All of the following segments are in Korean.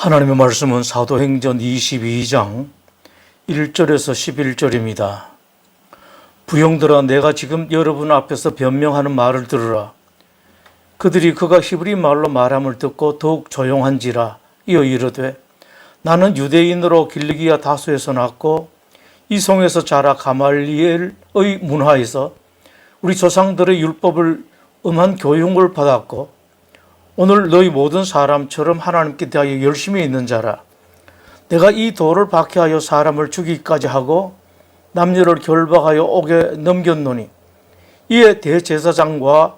하나님의 말씀은 사도행전 22장 1절에서 11절입니다. 부형들아 내가 지금 여러분 앞에서 변명하는 말을 들으라. 그들이 그가 히브리 말로 말함을 듣고 더욱 조용한지라 이어 이르되 나는 유대인으로 길리기아 다수에서 났고 이송에서 자라 가말리엘의 문화에서 우리 조상들의 율법을 음한 교육을 받았고 오늘 너희 모든 사람처럼 하나님께 대하여 열심히 있는 자라. 내가 이 돌을 박해하여 사람을 죽이기까지 하고 남녀를 결박하여 옥에 넘겼노니 이에 대제사장과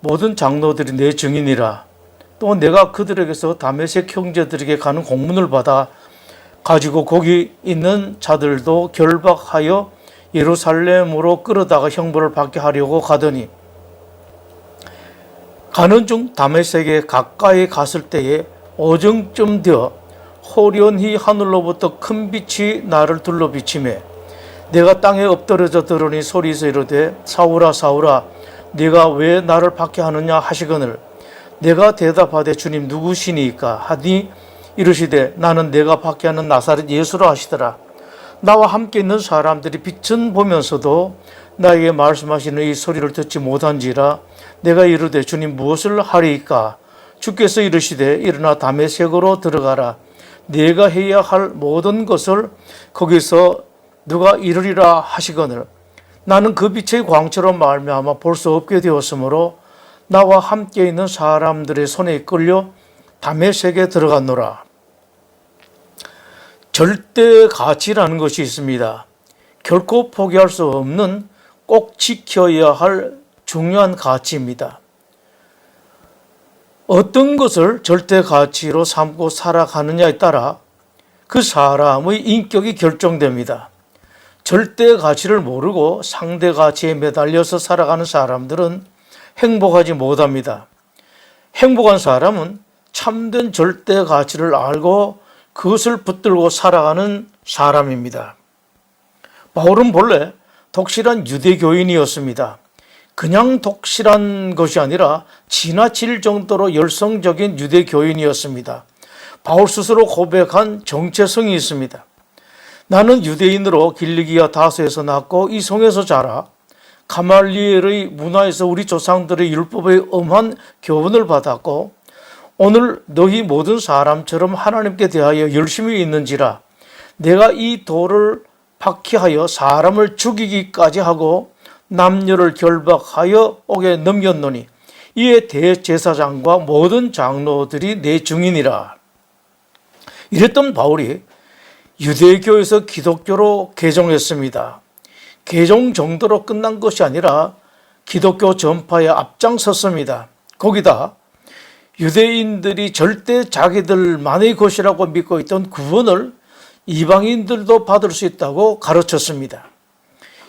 모든 장로들이 내 증인이라. 또 내가 그들에게서 다메섹 형제들에게 가는 공문을 받아 가지고 거기 있는 자들도 결박하여 예루살렘으로 끌어다가 형벌을 받게 하려고 가더니 가는 중 다메섹에 가까이 갔을 때에 오정쯤 되어 호련히 하늘로부터 큰 빛이 나를 둘러 비치매 내가 땅에 엎드려져 들으니 소리에서 이르되 사울아 사울아 네가 왜 나를 박해하느냐 하시거늘. 내가 대답하되 주님 누구시니까? 하니 이르시되 나는 내가 박해하는 나사렛 예수라 하시더라. 나와 함께 있는 사람들이 빛은 보면서도 나에게 말씀하시는 이 소리를 듣지 못한지라 내가 이르되 주님 무엇을 하리이까? 주께서 이르시되 일어나 다메섹으로 들어가라. 네가 해야 할 모든 것을 거기서 누가 이르리라 하시거늘. 나는 그 빛의 광처럼 말미암아 볼 수 없게 되었으므로 나와 함께 있는 사람들의 손에 끌려 다메섹에 들어갔노라. 절대 가치라는 것이 있습니다. 결코 포기할 수 없는 꼭 지켜야 할 중요한 가치입니다. 어떤 것을 절대 가치로 삼고 살아가느냐에 따라 그 사람의 인격이 결정됩니다. 절대 가치를 모르고 상대 가치에 매달려서 살아가는 사람들은 행복하지 못합니다. 행복한 사람은 참된 절대 가치를 알고 그것을 붙들고 살아가는 사람입니다. 바울은 본래 독실한 유대교인이었습니다. 그냥 독실한 것이 아니라 지나칠 정도로 열성적인 유대교인이었습니다. 바울 스스로 고백한 정체성이 있습니다. 나는 유대인으로 길리기아 다소에서 낳고 이송에서 자라 가말리엘의 문화에서 우리 조상들의 율법의 엄한 교훈을 받았고 오늘 너희 모든 사람처럼 하나님께 대하여 열심히 있는지라 내가 이 돌을 박해하여 사람을 죽이기까지 하고 남녀를 결박하여 옥에 넘겼노니 이에 대제사장과 모든 장로들이 내 증인이라. 이랬던 바울이 유대교에서 기독교로 개종했습니다. 개종 정도로 끝난 것이 아니라 기독교 전파에 앞장섰습니다. 거기다 유대인들이 절대 자기들만의 것이라고 믿고 있던 구원을 이방인들도 받을 수 있다고 가르쳤습니다.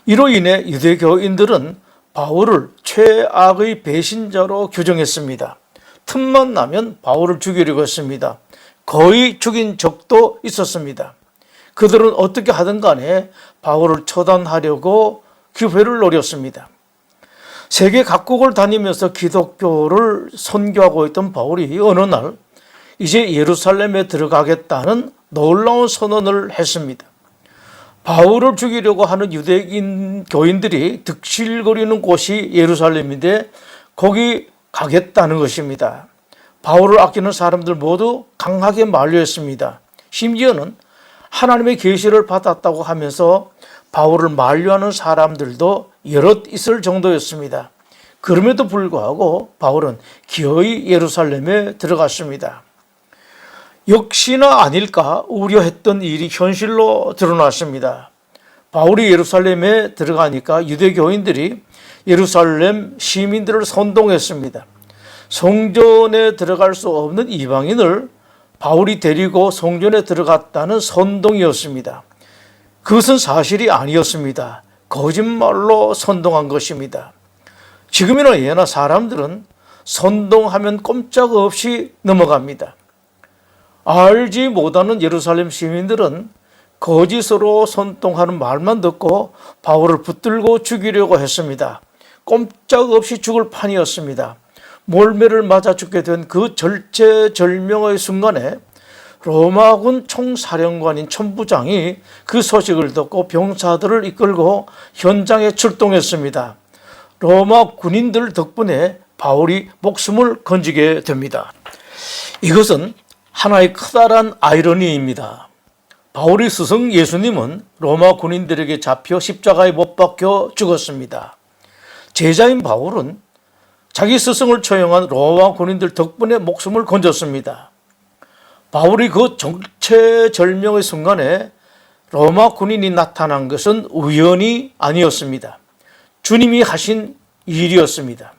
이로 인해 유대교인들은 바울을 최악의 배신자로 규정했습니다. 틈만 나면 바울을 죽이려고 했습니다. 거의 죽인 적도 있었습니다. 그들은 어떻게 하든 간에 바울을 처단하려고 기회를 노렸습니다. 세계 각국을 다니면서 기독교를 선교하고 있던 바울이 어느 날 이제 예루살렘에 들어가겠다는 놀라운 선언을 했습니다. 바울을 죽이려고 하는 유대인 교인들이 득실거리는 곳이 예루살렘인데 거기 가겠다는 것입니다. 바울을 아끼는 사람들 모두 강하게 만류했습니다. 심지어는 하나님의 계시를 받았다고 하면서 바울을 만류하는 사람들도 여럿 있을 정도였습니다. 그럼에도 불구하고 바울은 기어이 예루살렘에 들어갔습니다. 역시나 아닐까 우려했던 일이 현실로 드러났습니다. 바울이 예루살렘에 들어가니까 유대교인들이 예루살렘 시민들을 선동했습니다. 성전에 들어갈 수 없는 이방인을 바울이 데리고 성전에 들어갔다는 선동이었습니다. 그것은 사실이 아니었습니다. 거짓말로 선동한 것입니다. 지금이나 예나 사람들은 선동하면 꼼짝없이 넘어갑니다. 알지 못하는 예루살렘 시민들은 거짓으로 선동하는 말만 듣고 바울을 붙들고 죽이려고 했습니다. 꼼짝없이 죽을 판이었습니다. 몰매를 맞아 죽게 된 그 절체절명의 순간에 로마군 총사령관인 천부장이 그 소식을 듣고 병사들을 이끌고 현장에 출동했습니다. 로마 군인들 덕분에 바울이 목숨을 건지게 됩니다. 이것은 하나의 커다란 아이러니입니다. 바울의 스승 예수님은 로마 군인들에게 잡혀 십자가에 못 박혀 죽었습니다. 제자인 바울은 자기 스승을 처형한 로마 군인들 덕분에 목숨을 건졌습니다. 바울이 그 정체절명의 순간에 로마 군인이 나타난 것은 우연이 아니었습니다. 주님이 하신 일이었습니다.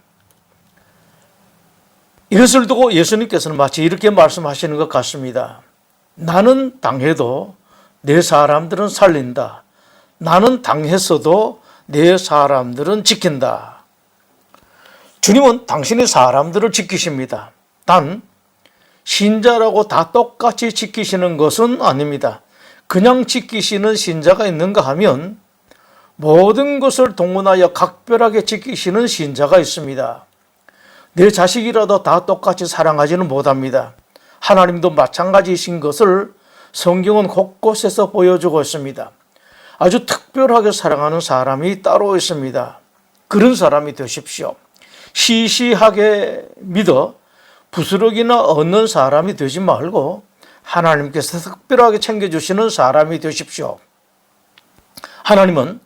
이것을 두고 예수님께서는 마치 이렇게 말씀하시는 것 같습니다. 나는 당해도 내 사람들은 살린다. 나는 당했어도 내 사람들은 지킨다. 주님은 당신의 사람들을 지키십니다. 단, 신자라고 다 똑같이 지키시는 것은 아닙니다. 그냥 지키시는 신자가 있는가 하면 모든 것을 동원하여 각별하게 지키시는 신자가 있습니다. 내 자식이라도 다 똑같이 사랑하지는 못합니다. 하나님도 마찬가지이신 것을 성경은 곳곳에서 보여주고 있습니다. 아주 특별하게 사랑하는 사람이 따로 있습니다. 그런 사람이 되십시오. 시시하게 믿어 부스러기나 얻는 사람이 되지 말고 하나님께서 특별하게 챙겨주시는 사람이 되십시오. 하나님은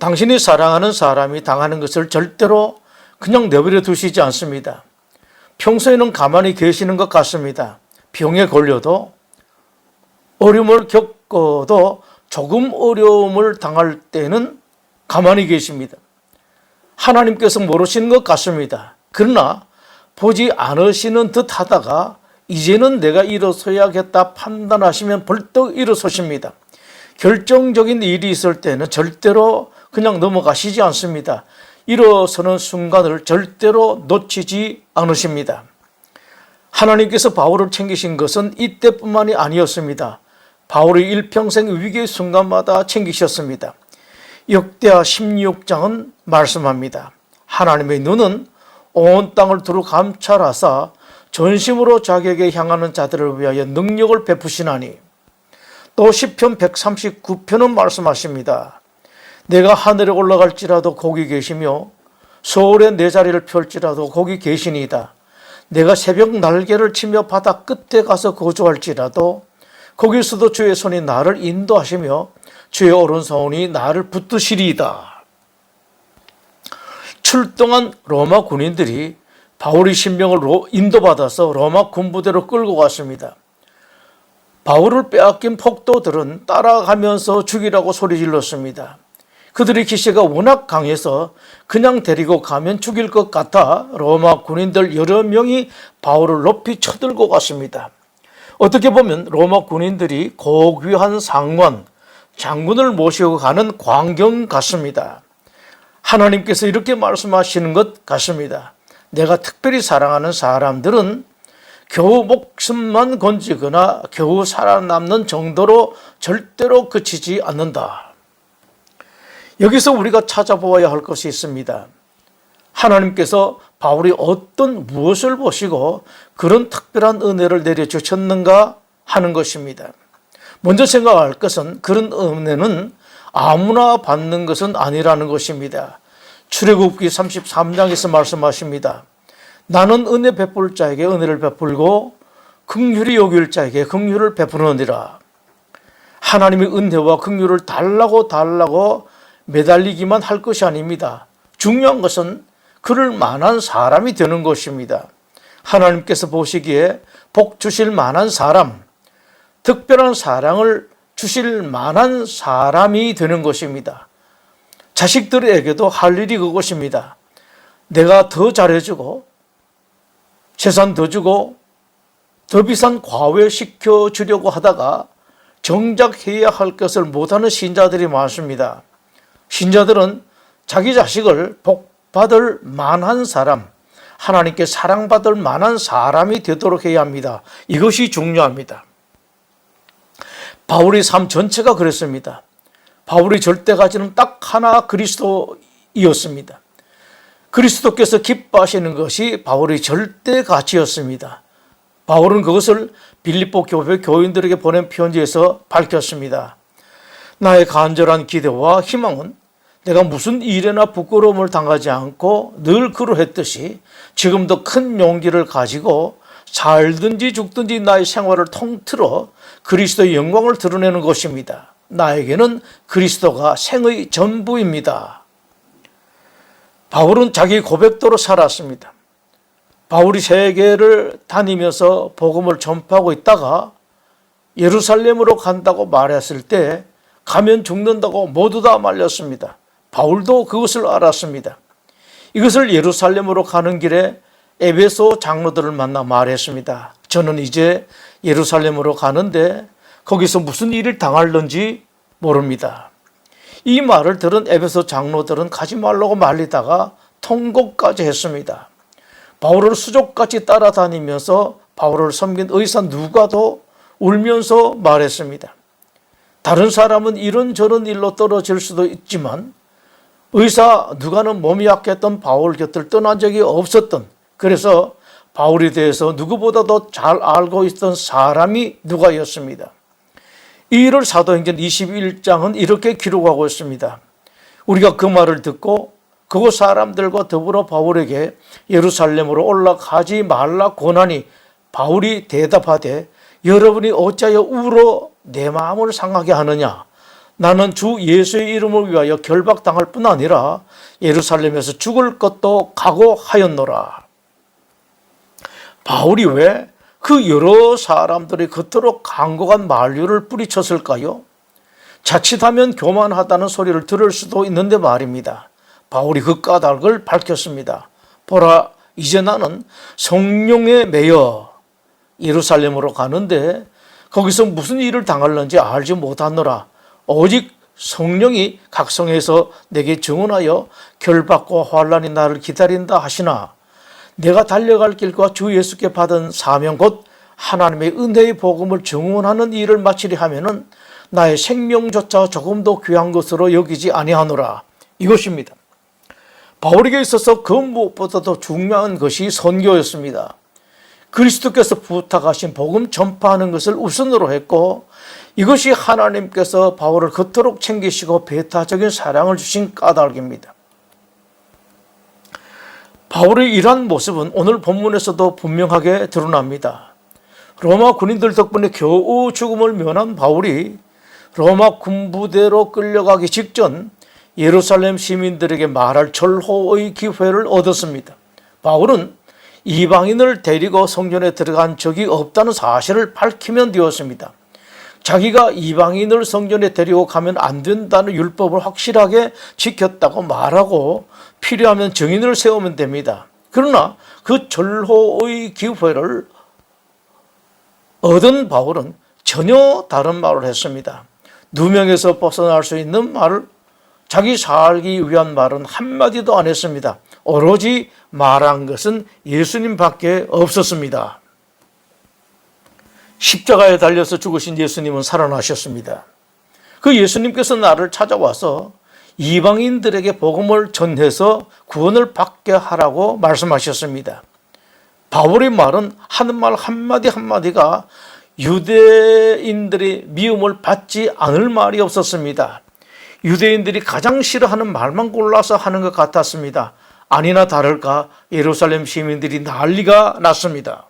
당신이 사랑하는 사람이 당하는 것을 절대로 그냥 내버려 두시지 않습니다. 평소에는 가만히 계시는 것 같습니다. 병에 걸려도 어려움을 겪어도 조금 어려움을 당할 때는 가만히 계십니다. 하나님께서 모르시는 것 같습니다. 그러나 보지 않으시는 듯 하다가 이제는 내가 일어서야겠다 판단하시면 벌떡 일어서십니다. 결정적인 일이 있을 때는 절대로 그냥 넘어가시지 않습니다. 일어서는 순간을 절대로 놓치지 않으십니다. 하나님께서 바울을 챙기신 것은 이때뿐만이 아니었습니다. 바울의 일평생 위기의 순간마다 챙기셨습니다. 역대하 16장은 말씀합니다. 하나님의 눈은 온 땅을 두루 감찰하사 전심으로 자기에게 향하는 자들을 위하여 능력을 베푸시나니 또 시편 139편은 말씀하십니다. 내가 하늘에 올라갈지라도 거기 계시며 서울에 내 자리를 펼지라도 거기 계시니이다. 내가 새벽 날개를 치며 바다 끝에 가서 거주할지라도 거기서도 주의 손이 나를 인도하시며 주의 오른손이 나를 붙드시리이다. 출동한 로마 군인들이 바울의 신병을 인도받아서 로마 군부대로 끌고 갔습니다. 바울을 빼앗긴 폭도들은 따라가면서 죽이라고 소리 질렀습니다. 그들의 기세가 워낙 강해서 그냥 데리고 가면 죽일 것 같아 로마 군인들 여러 명이 바울을 높이 쳐들고 갔습니다. 어떻게 보면 로마 군인들이 고귀한 상관, 장군을 모시고 가는 광경 같습니다. 하나님께서 이렇게 말씀하시는 것 같습니다. 내가 특별히 사랑하는 사람들은 겨우 목숨만 건지거나 겨우 살아남는 정도로 절대로 그치지 않는다. 여기서 우리가 찾아보아야 할 것이 있습니다. 하나님께서 바울이 어떤 무엇을 보시고 그런 특별한 은혜를 내려주셨는가 하는 것입니다. 먼저 생각할 것은 그런 은혜는 아무나 받는 것은 아니라는 것입니다. 출애굽기 33장에서 말씀하십니다. 나는 은혜 베풀 자에게 은혜를 베풀고 긍휼히 여길 자에게 긍휼을 베푸느니라. 하나님의 은혜와 긍휼을 달라고 달라고 매달리기만 할 것이 아닙니다. 중요한 것은 그럴 만한 사람이 되는 것입니다. 하나님께서 보시기에 복 주실 만한 사람, 특별한 사랑을 주실 만한 사람이 되는 것입니다. 자식들에게도 할 일이 그것입니다. 내가 더 잘해주고, 재산 더 주고, 더 비싼 과외시켜 주려고 하다가 정작 해야 할 것을 못하는 신자들이 많습니다. 신자들은 자기 자식을 복받을 만한 사람, 하나님께 사랑받을 만한 사람이 되도록 해야 합니다. 이것이 중요합니다. 바울의 삶 전체가 그랬습니다. 바울의 절대 가치는 딱 하나 그리스도이었습니다. 그리스도께서 기뻐하시는 것이 바울의 절대 가치였습니다. 바울은 그것을 빌립보 교회 교인들에게 보낸 편지에서 밝혔습니다. 나의 간절한 기대와 희망은 내가 무슨 일에나 부끄러움을 당하지 않고 늘 그러했듯이 지금도 큰 용기를 가지고 살든지 죽든지 나의 생활을 통틀어 그리스도의 영광을 드러내는 것입니다. 나에게는 그리스도가 생의 전부입니다. 바울은 자기 고백도로 살았습니다. 바울이 세계를 다니면서 복음을 전파하고 있다가 예루살렘으로 간다고 말했을 때 가면 죽는다고 모두 다 말렸습니다. 바울도 그것을 알았습니다. 이것을 예루살렘으로 가는 길에 에베소 장로들을 만나 말했습니다. 저는 이제 예루살렘으로 가는데 거기서 무슨 일을 당할는지 모릅니다. 이 말을 들은 에베소 장로들은 가지 말라고 말리다가 통곡까지 했습니다. 바울을 수족같이 따라다니면서 바울을 섬긴 의사 누가도 울면서 말했습니다. 다른 사람은 이런저런 일로 떨어질 수도 있지만 의사 누가는 몸이 약했던 바울 곁을 떠난 적이 없었던 그래서 바울에 대해서 누구보다도 잘 알고 있던 사람이 누가였습니다. 이 일을 사도행전 21장은 이렇게 기록하고 있습니다. 우리가 그 말을 듣고 그곳 사람들과 더불어 바울에게 예루살렘으로 올라가지 말라 권하니 바울이 대답하되 여러분이 어찌하여 울어 내 마음을 상하게 하느냐 나는 주 예수의 이름을 위하여 결박당할 뿐 아니라 예루살렘에서 죽을 것도 각오하였노라. 바울이 왜 그 여러 사람들이 그토록 강곡한 만류를 뿌리쳤을까요? 자칫하면 교만하다는 소리를 들을 수도 있는데 말입니다. 바울이 그 까닭을 밝혔습니다. 보라, 이제 나는 성령에 매여 예루살렘으로 가는데 거기서 무슨 일을 당할는지 알지 못하노라. 오직 성령이 각성해서 내게 증언하여 결박과 환란이 나를 기다린다 하시나 내가 달려갈 길과 주 예수께 받은 사명 곧 하나님의 은혜의 복음을 증언하는 일을 마치리 하면은 나의 생명조차 조금도 귀한 것으로 여기지 아니하노라 이것입니다. 바울에게 있어서 그 무엇보다도 중요한 것이 선교였습니다. 그리스도께서 부탁하신 복음 전파하는 것을 우선으로 했고 이것이 하나님께서 바울을 그토록 챙기시고 배타적인 사랑을 주신 까닭입니다. 바울의 이러한 모습은 오늘 본문에서도 분명하게 드러납니다. 로마 군인들 덕분에 겨우 죽음을 면한 바울이 로마 군부대로 끌려가기 직전 예루살렘 시민들에게 말할 절호의 기회를 얻었습니다. 바울은 이방인을 데리고 성전에 들어간 적이 없다는 사실을 밝히면 되었습니다. 자기가 이방인을 성전에 데리고 가면 안 된다는 율법을 확실하게 지켰다고 말하고 필요하면 증인을 세우면 됩니다. 그러나 그 절호의 기회를 얻은 바울은 전혀 다른 말을 했습니다. 누명에서 벗어날 수 있는 말을 자기 살기 위한 말은 한마디도 안 했습니다. 오로지 말한 것은 예수님밖에 없었습니다. 십자가에 달려서 죽으신 예수님은 살아나셨습니다. 그 예수님께서 나를 찾아와서 이방인들에게 복음을 전해서 구원을 받게 하라고 말씀하셨습니다. 바울의 말은 하는 말 한마디 한마디가 유대인들의 미움을 받지 않을 말이 없었습니다. 유대인들이 가장 싫어하는 말만 골라서 하는 것 같았습니다. 아니나 다를까 예루살렘 시민들이 난리가 났습니다.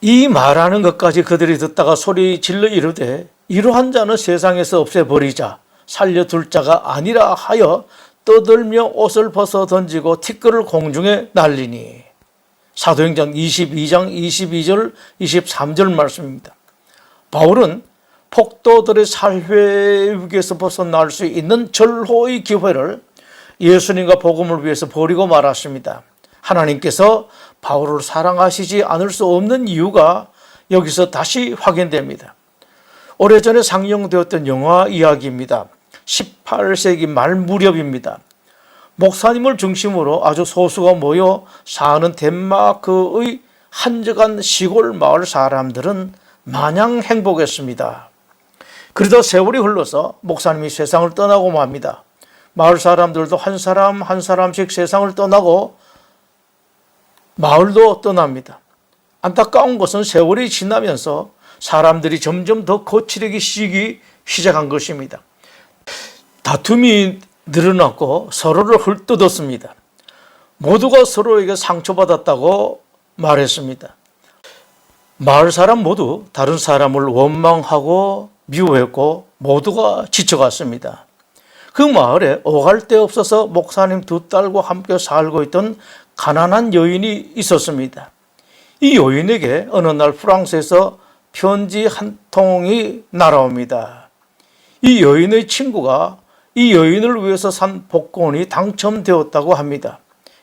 이 말하는 것까지 그들이 듣다가 소리 질러 이르되 이러한 자는 세상에서 없애버리자 살려둘 자가 아니라 하여 떠들며 옷을 벗어 던지고 티끌을 공중에 날리니 사도행전 22장 22절 23절 말씀입니다. 바울은 폭도들의 살회 위기에서 벗어날 수 있는 절호의 기회를 예수님과 복음을 위해서 버리고 말았습니다. 하나님께서 바울을 사랑하시지 않을 수 없는 이유가 여기서 다시 확인됩니다. 오래전에 상영되었던 영화 이야기입니다. 18세기 말 무렵입니다. 목사님을 중심으로 아주 소수가 모여 사는 덴마크의 한적한 시골 마을 사람들은 마냥 행복했습니다. 그러다 세월이 흘러서 목사님이 세상을 떠나고 맙니다. 마을 사람들도 한 사람 한 사람씩 세상을 떠나고 마을도 떠납니다. 안타까운 것은 세월이 지나면서 사람들이 점점 더 거칠게 시기 시작한 것입니다. 다툼이 늘어났고 서로를 헐뜯었습니다. 모두가 서로에게 상처받았다고 말했습니다. 마을 사람 모두 다른 사람을 원망하고 미워했고 모두가 지쳐갔습니다. 그 마을에 오갈 데 없어서 목사님 두 딸과 함께 살고 있던 가난한 여인이 있었습니다. 이 여인에게 어느 날 프랑스에서 편지 한 통이 날아옵니다. 이 여인의 친구가 이 여인을 위해서 산 복권이 당첨되었다고 합니다.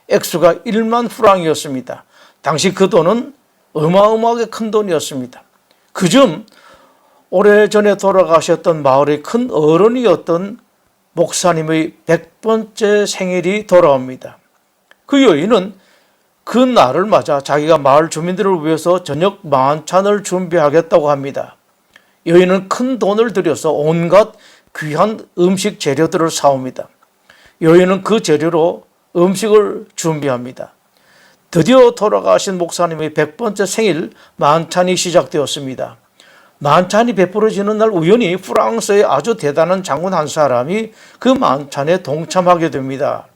액수가 1만 프랑이었습니다. 당시 그 돈은 어마어마하게 큰 돈이었습니다. 그중 오래전에 돌아가셨던 마을의 큰 어른이었던 목사님의 100번째 생일이 돌아옵니다. 그 여인은 그 날을 맞아 자기가 마을 주민들을 위해서 저녁 만찬을 준비하겠다고 합니다. 여인은 큰 돈을 들여서 온갖 귀한 음식 재료들을 사옵니다. 여인은 그 재료로 음식을 준비합니다. 드디어 돌아가신 목사님의 100번째 생일 만찬이 시작되었습니다. 만찬이 베풀어지는 날 우연히 프랑스의 아주 대단한 장군 한 사람이 그 만찬에 동참하게 됩니다.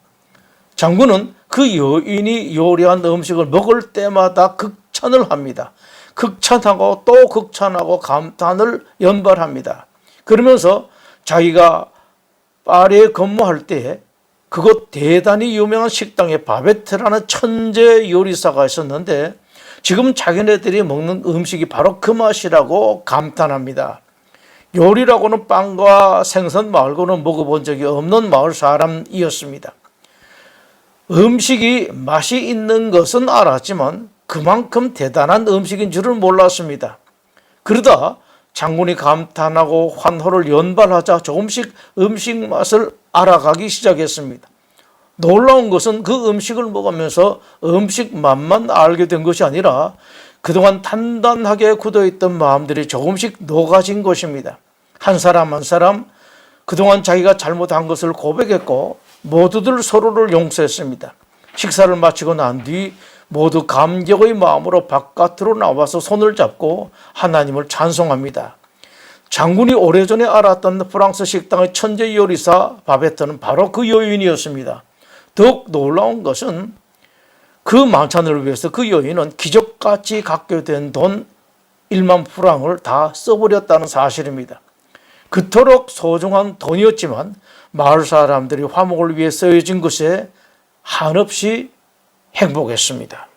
장군은 그 여인이 요리한 음식을 먹을 때마다 극찬을 합니다. 극찬하고 또 극찬하고 감탄을 연발합니다. 그러면서 자기가 파리에 근무할 때 그곳 대단히 유명한 식당에 바베트라는 천재 요리사가 있었는데 지금 자기네들이 먹는 음식이 바로 그 맛이라고 감탄합니다. 요리라고는 빵과 생선 말고는 먹어본 적이 없는 마을 사람이었습니다. 음식이 맛이 있는 것은 알았지만 그만큼 대단한 음식인 줄은 몰랐습니다. 그러다 장군이 감탄하고 환호를 연발하자 조금씩 음식 맛을 알아가기 시작했습니다. 놀라운 것은 그 음식을 먹으면서 음식 맛만 알게 된 것이 아니라 그동안 단단하게 굳어있던 마음들이 조금씩 녹아진 것입니다. 한 사람 한 사람 그동안 자기가 잘못한 것을 고백했고 모두들 서로를 용서했습니다. 식사를 마치고 난 뒤 모두 감격의 마음으로 바깥으로 나와서 손을 잡고 하나님을 찬송합니다. 장군이 오래전에 알았던 프랑스 식당의 천재 요리사 바베트는 바로 그 여인이었습니다. 더욱 놀라운 것은 그 만찬을 위해서 그 여인은 기적같이 갖게 된 돈 1만 프랑을 다 써버렸다는 사실입니다. 그토록 소중한 돈이었지만 마을 사람들이 화목을 위해 쓰여진 것에 한없이 행복했습니다.